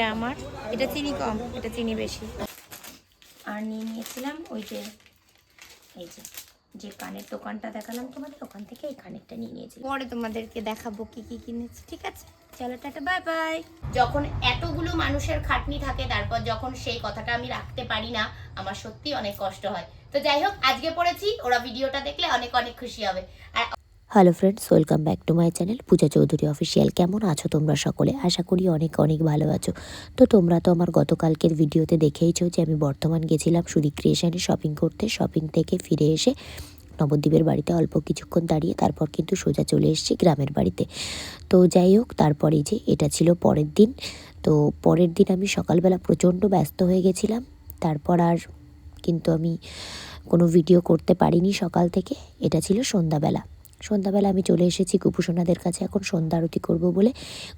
এটা আমার। এটা চিনি কম, এটা চিনি বেশি। আর নিয়ে নিয়েছিলাম ওই যে, এই যে যে কানের দোকানটা দেখালাম তোমাদের, ওখান থেকে এই কানেরটা নিয়ে নিয়েছি পরে তোমাদেরকে দেখাবো কি কি কিনেছি, ঠিক আছে? চলো টাটা, বাই বাই। যখন এতগুলো মানুষের খাটনি থাকে, তারপর যখন সেই কথাটা আমি রাখতে পারি না, আমার সত্যি অনেক কষ্ট হয়। তো যাই হোক, আজকে পড়েছি, ওরা ভিডিওটা দেখলে অনেক অনেক খুশি হবে। আর hello friends welcome back to my channel Puja Chowdhury official কেমন আছো তোমরা সকলে? আশা করি অনেক অনেক ভালো আছো। তো তোমরা তো আমার গতকালকের ভিডিওতে দেখেইছো যে আমি বর্তমান গেছিলাম সুদীপ ক্রিয়েশনে শপিং করতে শপিং থেকে ফিরে এসে নবদ্বীপের বাড়িতে অল্প কিছুক্ষণ দাঁড়িয়ে তারপর কিন্তু সোজা চলে এসেছি গ্রামের বাড়িতে। তো যাই হোক, তারপরে যে এটা ছিল পরের দিন। তো পরের দিন আমি সকালবেলা প্রচণ্ড ব্যস্ত হয়ে গেছিলাম। তারপর আর কিন্তু আমি কোনো ভিডিও করতে পারিনি সকাল থেকে। এটা ছিল সন্ধ্যাবেলা। সন্ধ্যাবেলা আমি চলে এসেছি গুপুসোনাদের কাছে। এখন সন্ধ্যা আরতি করব বলে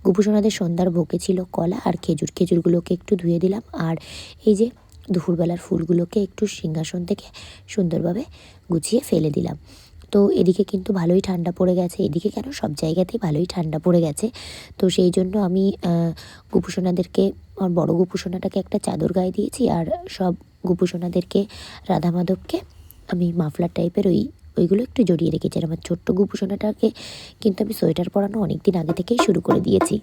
গুপুসোনাদের সন্ধ্যার ভোগে ছিল কলা আর খেজুর। খেজুরগুলোকে একটু ধুয়ে দিলাম আর এই যে দুপুরবেলার ফুলগুলোকে একটু সিংহাসন থেকে সুন্দরভাবে গুছিয়ে ফেলে দিলাম। তো এদিকে কিন্তু ভালোই ঠান্ডা পড়ে গেছে। এদিকে কেন? সব জায়গাতেই ভালোই ঠান্ডা পড়ে গেছে। তো সেই জন্য আমি গুপুসোনাদেরকে, আমার বড় গুপুসোনাটাকে একটা চাদর গায়ে দিয়েছি আর সব গুপুসোনাদেরকে রাধা মাধবকে আমি মাফলার টাইপের ওই ওইগুলো একটু জড়িয়ে রেখেছি আর আমার ছোট্ট গুপুসোনাটাকে কিন্তু আমি সোয়েটার পরানো অনেক দিন আগে থেকেই শুরু করে দিয়েছি।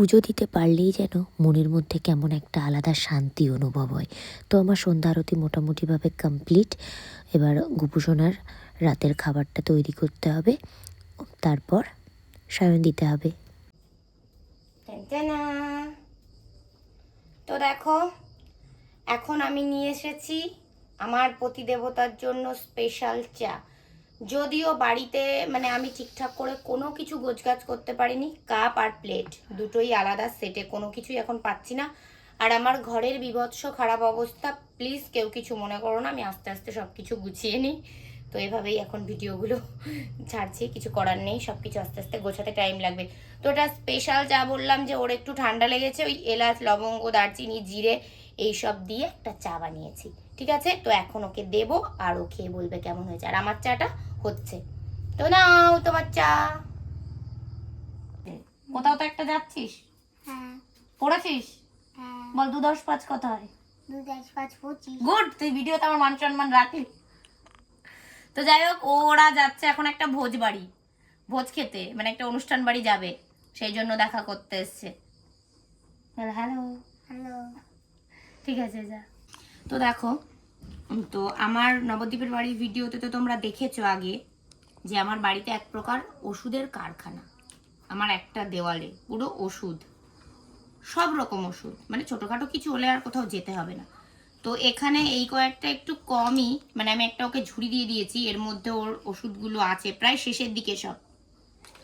পুজো দিতে পারলেই যেন মনের মধ্যে কেমন একটা আলাদা শান্তি অনুভব হয়। তো আমার সন্ধ্যা আরতি মোটামুটিভাবে কমপ্লিট এবার গুপুসোনার রাতের খাবারটা তৈরি করতে হবে। তারপর সায়ন দিতে হবে। তো দেখো, এখন আমি নিয়ে এসেছি আমার প্রতিদেবতার জন্য স্পেশাল চা। যদিও বাড়িতে মানে আমি ঠিকঠাক করে কোনো কিছু গোছগাছ করতে পারিনি, কাপ আর প্লেট, দুটোই আলাদা সেটে কোনো কিছুই এখন পাচ্ছি না। আর আমার ঘরের বিভৎস খারাপ অবস্থা প্লিজ কেউ কিছু মনে করো না, আমি আস্তে আস্তে সব কিছু গুছিয়ে নিই। তো এভাবেই এখন ভিডিওগুলো ছাড়ছি, কিছু করার নেই সব কিছু আস্তে আস্তে গোছাতে টাইম লাগবে। তো ওটা স্পেশাল যা বললাম যে ওর একটু ঠান্ডা লেগেছে, ওই এলাচ, লবঙ্গ, দারচিনি, জিরে, এইসব দিয়ে একটা চা বানিয়েছি, ঠিক আছে? তো এখন ওকে দেবো আর ও খেয়ে বলবে কেমন হয়েছে। আর আমার চাটা হচ্ছে। তো নাও তোমার চা। কোথাও তো একটা যাচ্ছিস? হ্যাঁ। পড়েছিস? হ্যাঁ। বল দু দশ পাঁচ কত হয়। দু দশ পাঁচ পঁচিশ গুড তুই ভিডিওতে আমার মান সম্মান রাখলি। তো যাই হোক ওরা যাচ্ছে এখন একটা ভোজ বাড়ি। ভোজ খেতে মানে একটা অনুষ্ঠান বাড়ি যাবে। সেই জন্য দেখা করতে এসছে। হ্যালো। হ্যালো। ঠিক আছে যা। তো দেখো তো আমার নবদ্বীপের বাড়ির ভিডিওতে তো তোমরা দেখেছ আগে যে আমার বাড়িতে এক প্রকার ওষুধের কারখানা। আমার একটা দেওয়ালে পুরো ওষুধ, সব রকম ওষুধ। মানে ছোটোখাটো কিছু হলে আর কোথাও যেতে হবে না। তো এখানে এই কয়েকটা একটু কমই মানে আমি একটা ওকে ঝুড়ি দিয়ে দিয়েছি, এর মধ্যে ওর ওষুধগুলো আছে, প্রায় শেষের দিকে সব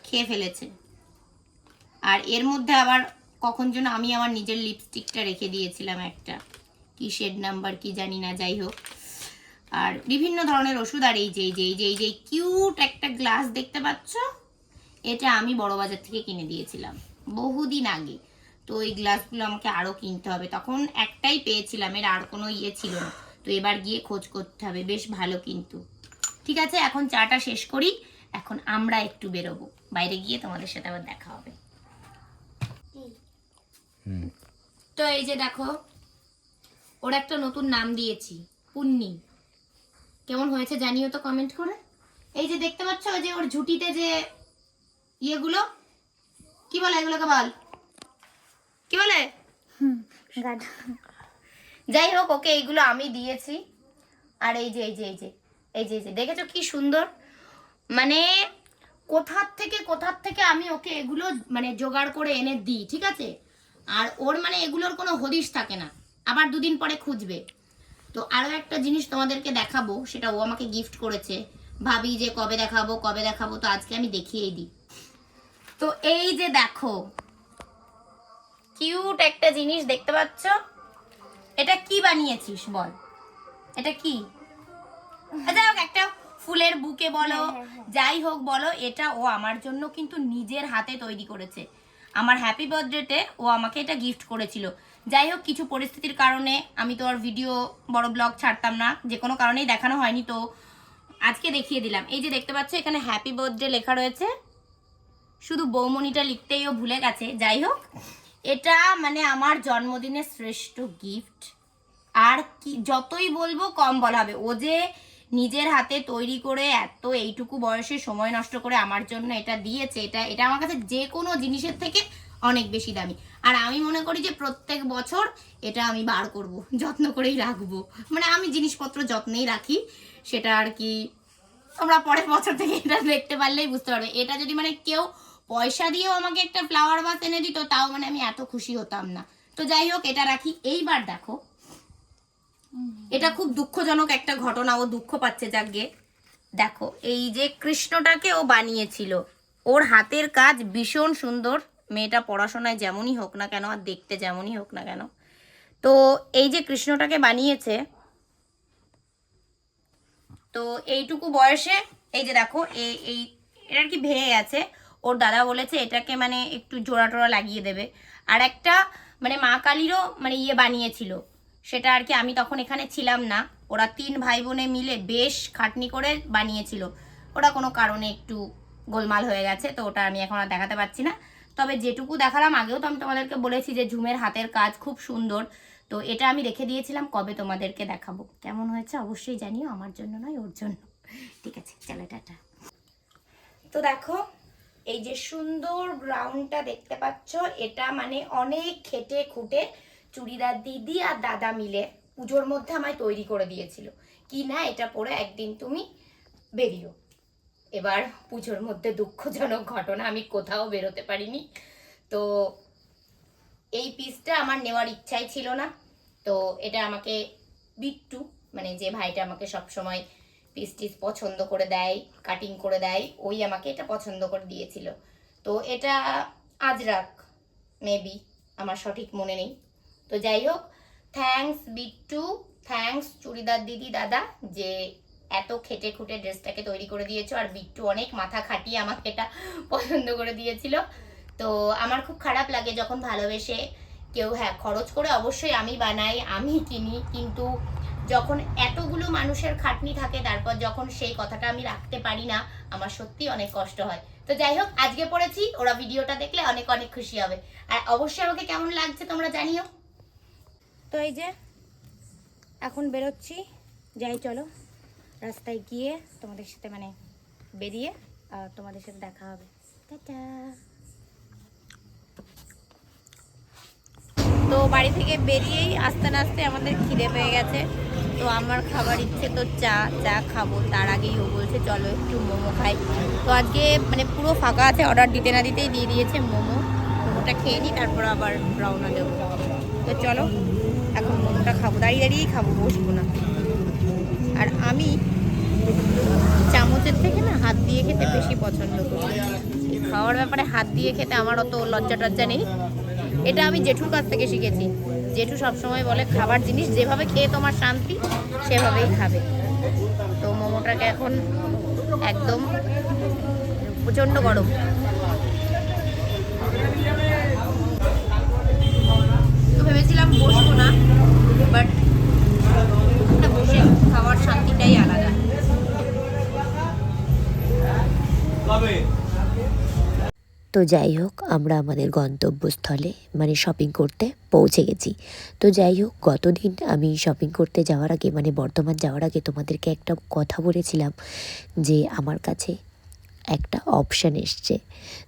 খেয়ে ফেলেছে। আর এর মধ্যে আবার কখন যেন আমি আমার নিজের লিপস্টিকটা রেখে দিয়েছিলাম একটা। কি শেড নাম্বার কি জানি না যাই হোক। আর বিভিন্ন ধরনের ওষুধ আর এই যে এই যে এই যে এই যে কিউট একটা গ্লাস দেখতে পাচ্ছ? এটা আমি বড় বাজার থেকে কিনে দিয়েছিলাম বহুদিন আগে। তো এই গ্লাসগুলো আমাকে আরও কিনতে হবে। তখন একটাই পেয়েছিলাম এর আর কোনো ইয়ে ছিল না। তো এবার গিয়ে খোঁজ করতে হবে বেশ ভালো কিন্তু। ঠিক আছে এখন চাটা শেষ করি। এখন আমরা একটু বেরোবো। বাইরে গিয়ে তোমাদের সাথে আবার দেখা হবে। তো এই যে দেখো ওর একটা নতুন নাম দিয়েছি পুন্নি। কেমন হয়েছে জানিও তো কমেন্ট করে। এই যে দেখতে পাচ্ছ ওই যে ওর ঝুটিতে যে ইয়েগুলো কি বলে এগুলোকে বল? কি বলে? যাই হোক ওকে এইগুলো আমি দিয়েছি। আর এই যে এই যে এই যে এই যে এই যে দেখেছ কি সুন্দর? মানে কোথার থেকে কোথার থেকে আমি ওকে এগুলো মানে জোগাড় করে এনে দিই ঠিক আছে? আর ওর মানে এগুলোর কোনো হদিশ থাকে না। আবার দুদিন পরে খুঁজবে। তো আরও একটা জিনিস তোমাদেরকে দেখাবো সেটা ও আমাকে গিফট করেছে। ভাবি যে কবে দেখাবো কবে দেখাবো তো আজকে আমি দেখিয়েই দিই। তো এই যে দেখো কিউট একটা জিনিস দেখতে পাচ্ছ? এটা কি বানিয়েছিস বল? এটা কি? আচ্ছা হোক একটা ফুলের বুকে বলো হ্যাঁ, হ্যাঁ, হ্যাঁ। যাই হোক বলো এটা ও আমার জন্য কিন্তু নিজের হাতে তৈরি করেছে। আমার হ্যাপি বার্থডেতে ও আমাকে এটা গিফট করেছিল। যাই হোক কিছু পরিস্থিতির কারণে আমি তো আর ভিডিও বড় ব্লগ ছাড়তাম না। যে কোনো কারণেই দেখানো হয়নি, তো আজকে দেখিয়ে দিলাম। এই যে দেখতে পাচ্ছ, এখানে হ্যাপি বার্থডে লেখা রয়েছে। শুধু বৌমনিটা লিখতেই ও ভুলে গেছে। যাই হোক এটা মানে আমার জন্মদিনের শ্রেষ্ঠ গিফট আর কি, যতই বলব, কম বলা হবে। ও যে নিজের হাতে তৈরি করে এত এইটুকু বয়সে সময় নষ্ট করে আমার জন্য এটা দিয়েছে, এটা এটা আমার কাছে যে কোনো জিনিসের থেকে অনেক বেশি দামি। আর আমি মনে করি যে প্রত্যেক বছর এটা আমি বার করব, যত্ন করেই রাখব। মানে আমি জিনিসপত্র যত্নেই রাখি, সেটা আর কি তোমরা পরের বছর থেকে এটা দেখতে পারলেই বুঝতে পারবে। এটা যদি মানে কেউ পয়সা দিয়েও আমাকে একটা ফ্লাওয়ার বাস এনে দিত, তাও মানে আমি এত খুশি হতাম না। তো যাই হোক, এটা রাখি। এইবার দেখো, এটা খুব দুঃখজনক একটা ঘটনা, ও দুঃখ পাচ্ছে যাকে। দেখো, এই যে কৃষ্ণটাকে ও বানিয়েছিল, ওর হাতের কাজ ভীষণ সুন্দর। মেয়েটা পড়াশোনায় যেমনই হোক না কেন আর দেখতে যেমনই হোক না কেন। তো এই যে কৃষ্ণটাকে বানিয়েছে, তো এইটুকু বয়সে, এই যে দেখো, এই এই এটা আর কি ভেঙে গেছে ওর দাদা বলেছে এটাকে মানে একটু জোড়া টোড়া লাগিয়ে দেবে। আর একটা মানে মা কালীরও মানে ইয়ে বানিয়েছিল। সেটা আর কি আমি তখন এখানে ছিলাম না। ওরা তিন ভাই বোনে মিলে বেশ খাটনি করে বানিয়েছিল। ওটা কোনো কারণে একটু গোলমাল হয়ে গেছে, তো ওটা আমি এখন আর দেখাতে পারছি না। তবে যেটুকু দেখালাম, আগেও তো আমি তোমাদেরকে বলেছি যে ঝুমের হাতের কাজ খুব সুন্দর। তো এটা আমি রেখে দিয়েছিলাম, কবে তোমাদেরকে দেখাবো? কেমন হয়েছে অবশ্যই জানিও, আমার জন্য নয়, ওর জন্য। ঠিক আছে, চলো, টাটা। তো দেখো, এই যে সুন্দর গ্রাউন্ডটা দেখতে পাচ্ছ, এটা মানে অনেক খেটে খুঁটে চুড়িদার দিদি আর দাদা মিলে পুজোর মধ্যে আমায় তৈরি করে দিয়েছিল। কি না, এটা পরে একদিন তুমি বেরিও এবার পুজোর মধ্যে দুঃখজনক ঘটনা, আমি কোথাও বেরোতে পারিনি। তো এই পিসটা আমার নেওয়ার ইচ্ছাই ছিল না। তো এটা আমাকে বিট্টু মানে যে ভাইটা আমাকে সব সময় পিস টিস পছন্দ করে দেয় কাটিং করে দেয়, ওই আমাকে এটা পছন্দ করে দিয়েছিল। তো এটা আজরাক মেবি আমার সঠিক মনে নেই। তো যাই হোক থ্যাঙ্কস বিট্টু থ্যাঙ্কস চুড়িদার দিদি দাদা, যে এত খেটে খুঁটে ড্রেসটাকে তৈরি করে দিয়েছ আর বিট্টু অনেক মাথা খাটিয়ে আমাকে এটা পছন্দ করে দিয়েছিল। তো আমার খুব খারাপ লাগে যখন ভালোবেসে কেউ হ্যাঁ খরচ করে অবশ্যই আমি বানাই, আমি কিনি, কিন্তু যখন এতগুলো মানুষের খাটনি থাকে, তারপর যখন সেই কথাটা আমি রাখতে পারি না, আমার সত্যি অনেক কষ্ট হয়। তো যাই হোক, আজকে পড়েছি, ওরা ভিডিওটা দেখলে অনেক অনেক খুশি হবে। আর অবশ্যই আমাকে কেমন লাগছে তোমরা জানিও। তো এই যে, এখন বেরোচ্ছি। যাই, চলো। রাস্তায় গিয়ে তোমাদের সাথে মানে বেরিয়ে তোমাদের সাথে দেখা হবে। তো বাড়ি থেকে বেরিয়েই আস্তে আস্তে আমাদের খিদে পেয়ে গেছে। তো আমার খাবার ইচ্ছে তো চা চা খাব। তার আগেই ও বলছে, চলো একটু মোমো খাই। তো আজকে মানে পুরো ফাঁকা আছে অর্ডার দিতে না দিতেই দিয়ে দিয়েছে মোমো। মোমোটা খেয়ে নিই, তারপর আবার রওনা দেবো। তো চলো, এখন মোমোটা খাব। দাঁড়িয়ে দাঁড়িয়েই খাব, বসবো না। আর আমি চামচের থেকে না হাত দিয়ে খেতে বেশি পছন্দ করি। খাওয়ার ব্যাপারে হাত দিয়ে খেতে আমার অত লজ্জা টজ্জা নেই। এটা আমি জেঠুর কাছ থেকে শিখেছি। জেঠু সবসময় বলে খাবার জিনিস যেভাবে খেয়ে তোমার শান্তি সেভাবেই খাবে। তো মোমোটাকে এখন একদম প্রচণ্ড গরম। তো ভেবেছিলাম বসবো না বাট বসে খাওয়ার শান্তিটাই তো যাই হোক, আমরা আমাদের গন্তব্যস্থলে মানে শপিং করতে পৌঁছে গেছি। তো যাই হোক, গতদিন আমি শপিং করতে যাওয়ার আগে মানে বর্ধমান যাওয়ার আগে তোমাদেরকে একটা কথা বলেছিলাম যে আমার কাছে একটা অপশান এসছে।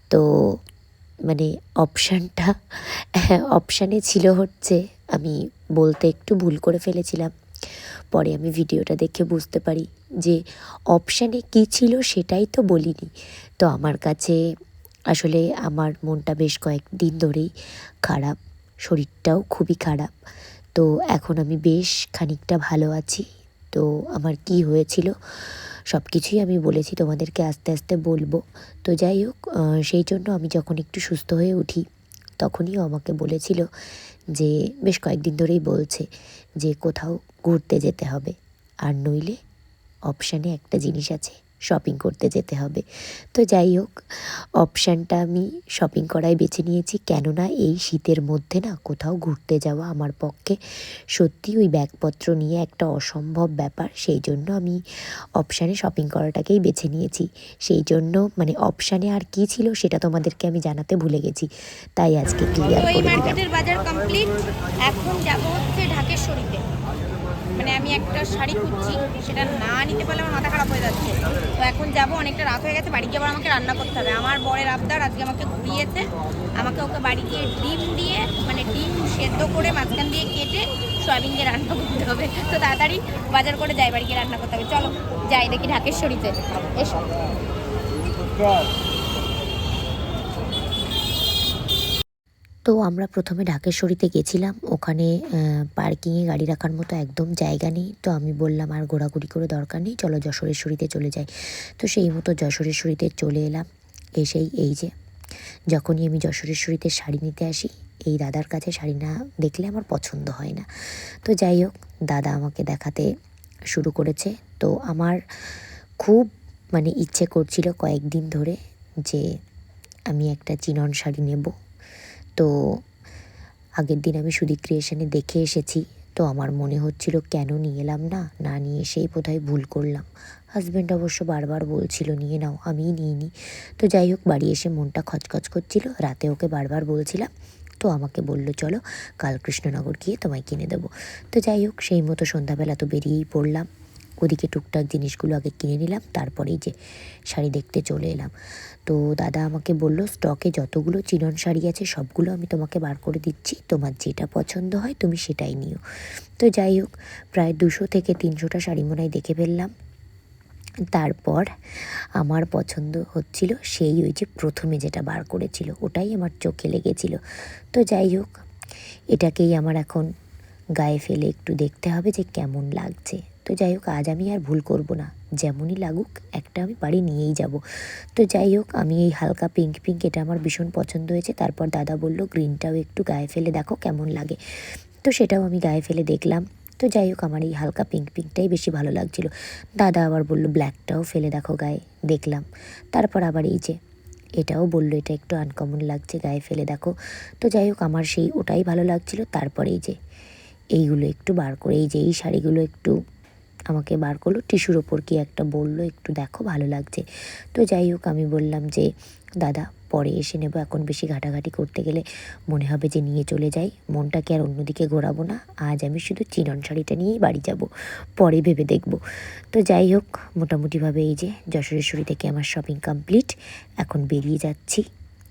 তো মানে অপশানটা অপশানে ছিল হচ্ছে, আমি বলতে একটু ভুল করে ফেলেছিলাম। পরে আমি ভিডিওটা দেখে বুঝতে পারি। যে অপশানে কী ছিল সেটাই তো বলিনি। তো আমার কাছে আসলে আমার মনটা বেশ কয়েকদিন ধরেই খারাপ, শরীরটাও খুবই খারাপ। তো এখন আমি বেশ খানিকটা ভালো আছি। তো আমার কি হয়েছিল সব কিছুই আমি বলেছি তোমাদেরকে আস্তে আস্তে বলব। তো যাই হোক সেই জন্য আমি যখন একটু সুস্থ হয়ে উঠি, তখনই আমাকে বলেছিল যে, বেশ কয়েকদিন ধরেই বলছে যে, কোথাও ঘুরতে যেতে হবে। আর নইলে অপশানে একটা জিনিস আছে শপিং করতে যেতে হবে। তো যাই হোক অপশানটা আমি শপিং করাই বেছে নিয়েছি। কেননা এই শীতের মধ্যে না কোথাও ঘুরতে যাওয়া আমার পক্ষে সত্যি ওই ব্যাগপত্র নিয়ে একটা অসম্ভব ব্যাপার। সেই জন্য আমি অপশানে শপিং করাটাকেই বেছে নিয়েছি। সেই জন্য মানে অপশানে আর কি ছিল সেটা তোমাদেরকে আমি জানাতে ভুলে গেছি। তাই আজকে ক্লিয়ার করে দিলাম। বাজার কমপ্লিট এখন যাব হচ্ছে ঢাকেশ্বরীতে। মানে আমি একটা শাড়ি খুঁজছি, সেটা না নিতে পারলে আমার মাথা খারাপ হয়ে যাচ্ছে। তো এখন যাব, অনেকটা রাত হয়ে গেছে, বাড়ি গিয়ে আবার আমাকে রান্না করতে হবে। আমার বরের আবদার আজকে আমাকে ঘুরিয়েছে, আমাকে ওকে বাড়ি গিয়ে ডিম দিয়ে মানে ডিম সেদ্ধ করে মাঝখান দিয়ে কেটে সয়াবিন দিয়ে রান্না করতে হবে। তো তাড়াতাড়ি বাজার করে যাই, বাড়ি গিয়ে রান্না করতে হবে। চলো, যাই দেখি ঢাকেশ্বরীতে। এসো। তো আমরা প্রথমে ঢাকেশ্বরীতে গেছিলাম। ওখানে পার্কিংয়ে গাড়ি রাখার মতো একদম জায়গা নেই। তো আমি বললাম, আর ঘোরাঘুরি করে দরকার নেই, চলো যশোরেশ্বরীতে চলে যাই। তো সেই মতো যশোরেশ্বরীতে চলে এলাম। এসেই এই যে, যখনই আমি যশোরেশ্বরীতে শাড়ি নিতে আসি, এই দাদার কাছে শাড়ি না দেখলে আমার পছন্দ হয় না। তো যাই হোক, দাদা আমাকে দেখাতে শুরু করেছে। তো আমার খুব মানে ইচ্ছে করছিল কয়েকদিন ধরে যে আমি একটা চিনন শাড়ি নেব। তো আগের দিন আমি সুদীপ ক্রিয়েশনে দেখে এসেছি। তো আমার মনে হচ্ছিল, কেন নিয়ে এলাম না? না নিয়ে এসেই বোধহয় ভুল করলাম। হাজব্যান্ড অবশ্য বারবার বলছিল, নিয়ে নাও। আমিই নিইনি। তো যাই হোক, বাড়ি এসে মনটা খচখচ করছিল। রাতে ওকে বারবার বলছিলাম। তো আমাকে বলল, চলো কাল কৃষ্ণনগর গিয়ে তোমায় কিনে দেবো। তো যাই হোক, সেই মতো সন্ধ্যাবেলা তো বেরিয়েই পড়লাম। ওদিকে টুকটাক জিনিসগুলো আগে কিনে নিলাম তারপরেই যে শাড়ি দেখতে চলে এলাম। তো দাদা আমাকে বলল, স্টকে যতগুলো চিনন শাড়ি আছে সবগুলো আমি তোমাকে বার করে দিচ্ছি, তোমার যেটা পছন্দ হয় তুমি সেটাই নিও। তো যাই হোক, প্রায় দুশো থেকে তিনশোটা শাড়ি মনে দেখে ফেললাম। তারপর আমার পছন্দ হচ্ছিল সেই ওই যে প্রথমে যেটা বার করেছিল, ওটাই আমার চোখে লেগেছিল। তো যাই হোক, এটাকেই আমার এখন গায়ে ফেলে একটু দেখতে হবে যে কেমন লাগছে। তো যাই হোক, আজ আমি আর ভুল করব না। যেমনই লাগুক, একটা আমি বাড়ি নিয়েই যাব। তো যাই হোক, আমি এই হালকা পিঙ্ক পিঙ্ক, এটা আমার ভীষণ পছন্দ হয়েছে। তারপর দাদা বলল, গ্রিনটাও একটু গায়ে ফেলে দেখো কেমন লাগে। তো সেটাও আমি গায়ে ফেলে দেখলাম। তো যাই হোক, আমার এই হালকা পিঙ্ক পিঙ্কটাই বেশি ভালো লাগছিল। দাদা আবার বলল, ব্ল্যাকটাও ফেলে দেখো গায়ে। দেখলাম। তারপর আবার এই যে, এটাও বলল, এটা একটু আনকমন লাগছে, গায়ে ফেলে দেখো। তো যাই হোক, আমার সেই ওটাই ভালো লাগছিল। তারপরে এই যে, এইগুলো একটু বার করে, এই যে, এই শাড়িগুলো একটু আমাকে বার করল। টিস্যুর ওপর কি একটা বলল, একটু দেখো, ভালো লাগছে। তো যাই হোক, আমি বললাম যে, দাদা, পরে এসে নেব। এখন বেশি ঘাটাঘাটি করতে গেলে মনে হবে যে নিয়ে চলে যাই। মনটাকে আর অন্যদিকে ঘোরাবো না। আজ আমি শুধু চিনন শাড়িটা নিয়েই বাড়ি যাব। পরে ভেবে দেখব। তো যাই হোক, মোটামুটিভাবে এই যে যশোরেশ্বরী থেকে আমার শপিং কমপ্লিট এখন বেরিয়ে যাচ্ছি।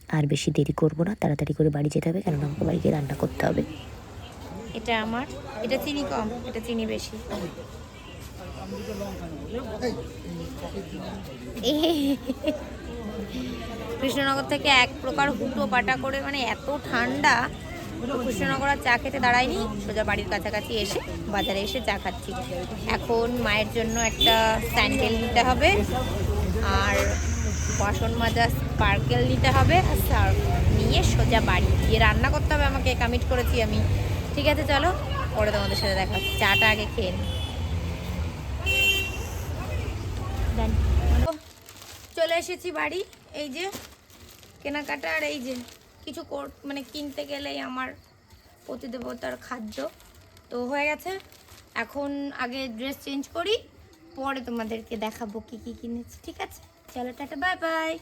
আর বেশি দেরি করব না। তাড়াতাড়ি করে বাড়ি যেতে হবে। কেননা আমাকে বাড়ি গিয়ে রান্না করতে হবে। এটা আমার। এটা চিনি কম। এটা চিনি বেশি। কৃষ্ণনগর থেকে এক প্রকার হুটো পাটা করে মানে এত ঠান্ডা কৃষ্ণনগর আর চা খেতে দাঁড়ায়নি। সোজা বাড়ির কাছাকাছি এসে বাজারে এসে চা খাচ্ছি। এখন মায়ের জন্য একটা স্যান্ডেল নিতে হবে, আর বাসন মাজা, স্পার্কেল নিতে হবে, আর নিয়ে সোজা বাড়ি গিয়ে রান্না করতে হবে। আমাকে কমিট করেছি আমি। ঠিক আছে, চলো, পরে তোমাদের সাথে দেখা। চাটা আগে খেয়ে নিই চলে এসেছি বাড়ি, এই যে কেনাকাটা আর এই যে কিছু মানে কিনতে গেলেই আমার প্রতিদেবতার খাদ্য। তো হয়ে গেছে, এখন আগে ড্রেস চেঞ্জ করি, পরে তোমাদেরকে দেখাবো কি কি কিনেছি, ঠিক আছে? চলো, টাটা বাই বাই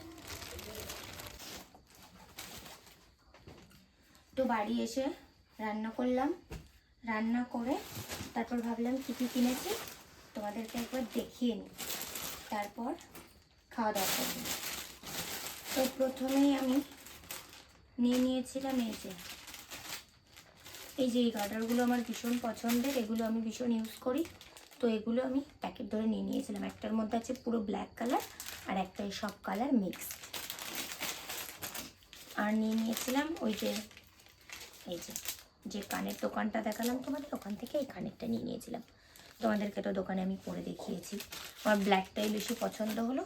তো বাড়ি এসে রান্না করলাম, রান্না করে তারপর ভাবলাম কী কী কিনেছি, তোমাদেরকে একবার দেখিয়ে নিই। তারপর খাওয়া দাওয়া করব তো প্রথমেই আমি নিয়ে নিয়েছিলাম এই যে এই যে এই গার্ডারগুলো আমার ভীষণ পছন্দের, এগুলো আমি ভীষণ ইউজ করি। তো এগুলো আমি প্যাকেট ধরে নিয়ে নিয়েছিলাম। একটার মধ্যে আছে পুরো ব্ল্যাক কালার আর একটাই সব কালার মিক্স আর নিয়ে নিয়েছিলাম ওই যে, এই যে যে কানের দোকানটা দেখালাম তোমাদের, ওখান থেকে এই কানেরটা নিয়ে নিয়েছিলাম। তোমাদেরকে তো দোকানে আমি পরে দেখিয়েছি। আমার ব্ল্যাকটাই বেশি পছন্দ হলো।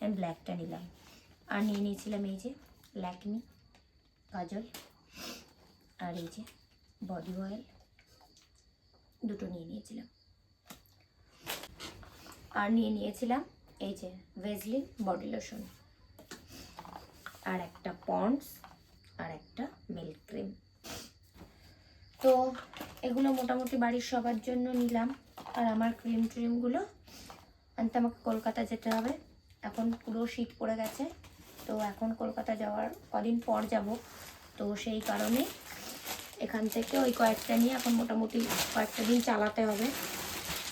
আমি ব্ল্যাকটা নিলাম। আর নিয়ে নিয়েছিলাম এই যে ল্যাকমি কাজল আর এই যে বডি অয়েল দুটো নিয়ে নিয়েছিলাম। আর নিয়ে নিয়েছিলাম এই যে ভেজলি বডি লোশন আর একটা পন্ডস আর একটা মিল্ক ক্রিম তো এগুলো মোটামুটি বাড়ির সবার জন্য নিলাম। আর আমার ক্রিম ট্রিমগুলো, আনতে আমাকে কলকাতা যেতে হবে। এখন পুরো শীত পড়ে গেছে, তো এখন কলকাতা যাওয়ার কদিন পর যাব। তো সেই কারণে এখান থেকে ওই কয়েকটা নিয়ে এখন মোটামুটি কয়েকটা দিন চালাতে হবে,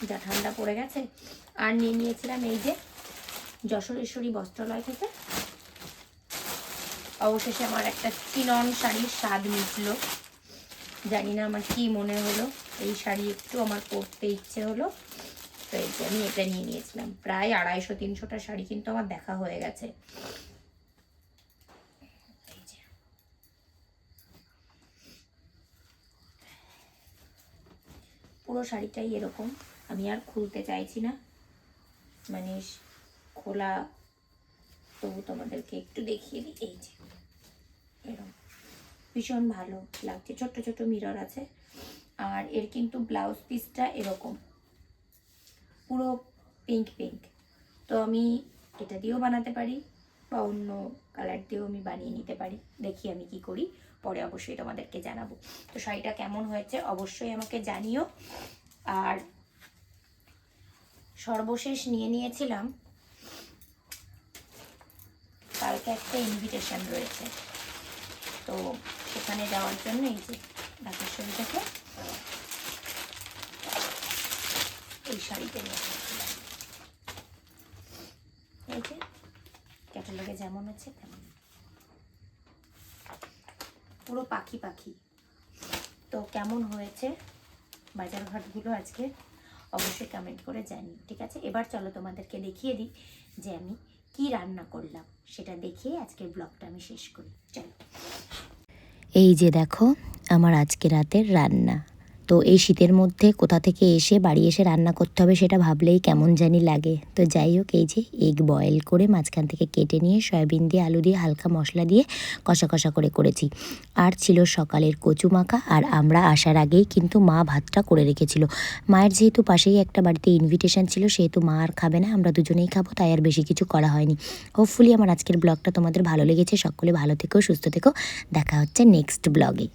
যা ঠান্ডা পড়ে গেছে। আর নিয়ে নিয়েছিলাম এই যে যশোরেশ্বরী বস্ত্রালয় থেকে। অবশেষে আমার একটা চিনন শাড়ির স্বাদ মিটলো। জানি না আমার কি মনে হলো, এই শাড়ি একটু আমার পরতে ইচ্ছে হলো। তো এই যে আমি এটা নিয়ে নিয়েছিলাম। প্রায় আড়াইশো, তিনশোটা শাড়ি কিন্তু আমার দেখা হয়ে গেছে। পুরো শাড়িটাই এরকম। আমি আর খুলতে চাইছি না। মানে খোলা। তবু তোমাদেরকে একটু দেখিয়ে দিই। এই যে। এরকম ভীষণ ভালো লাগছে। ছোট্ট ছোট্ট মিরর আছে। আর এর কিন্তু ব্লাউজ পিসটা এরকম। পুরো পিঙ্ক পিঙ্ক তো আমি এটা দিয়েও বানাতে পারি বা অন্য কালার দিয়েও আমি বানিয়ে নিতে পারি। দেখি আমি কি করি, পরে অবশ্যই তোমাদেরকে জানাব। তো শাড়িটা কেমন হয়েছে অবশ্যই আমাকে জানিও। আর সর্বশেষ নিয়ে নিয়েছিলাম, কালকে একটা ইনভিটেশন রয়েছে। তো সেখানে যাওয়ার জন্য এই যে ঢাকেশ্বরী থেকে এই শাড়িতে নিয়ে এসেছিলাম এই যে, ক্যাটালগে যেমন আছে তেমন। পুরো পাখি পাখি। তো কেমন হয়েছে বাজারঘাটগুলো আজকে অবশ্যই কমেন্ট করে জানি, ঠিক আছে? এবার চলো তোমাদেরকে দেখিয়ে দিই যে আমি কি রান্না করলাম, সেটা দেখিয়ে আজকের ব্লগটা আমি শেষ করি। চলো। এই যে দেখো, আমার আজকে রাতের রান্না। তো এই শীতের মধ্যে কোথা থেকে এসে বাড়ি এসে রান্না করতে হবে সেটা ভাবলেই কেমন জানি লাগে। তো যাই হোক, এই যে এগ বয়েল করে মাঝখান থেকে কেটে নিয়ে সয়াবিন দিয়ে, আলু দিয়ে হালকা মশলা দিয়ে কষা কষা করে করেছি। আর ছিল সকালের কচু মাখা আর আমরা আসার আগেই কিন্তু মা ভাতটা করে রেখেছিল। মায়ের যেহেতু পাশেই একটা বাড়িতে ইনভিটেশন ছিল, সেহেতু মা আর খাবে না, আমরা দুজনেই খাব, তাই আর বেশি কিছু করা হয়নি। হোপফুলি আমার আজকের ব্লগটা তোমাদের ভালো লেগেছে, সকলে ভালো থেকো, সুস্থ থেকো। দেখা হচ্ছে নেক্সট ব্লগে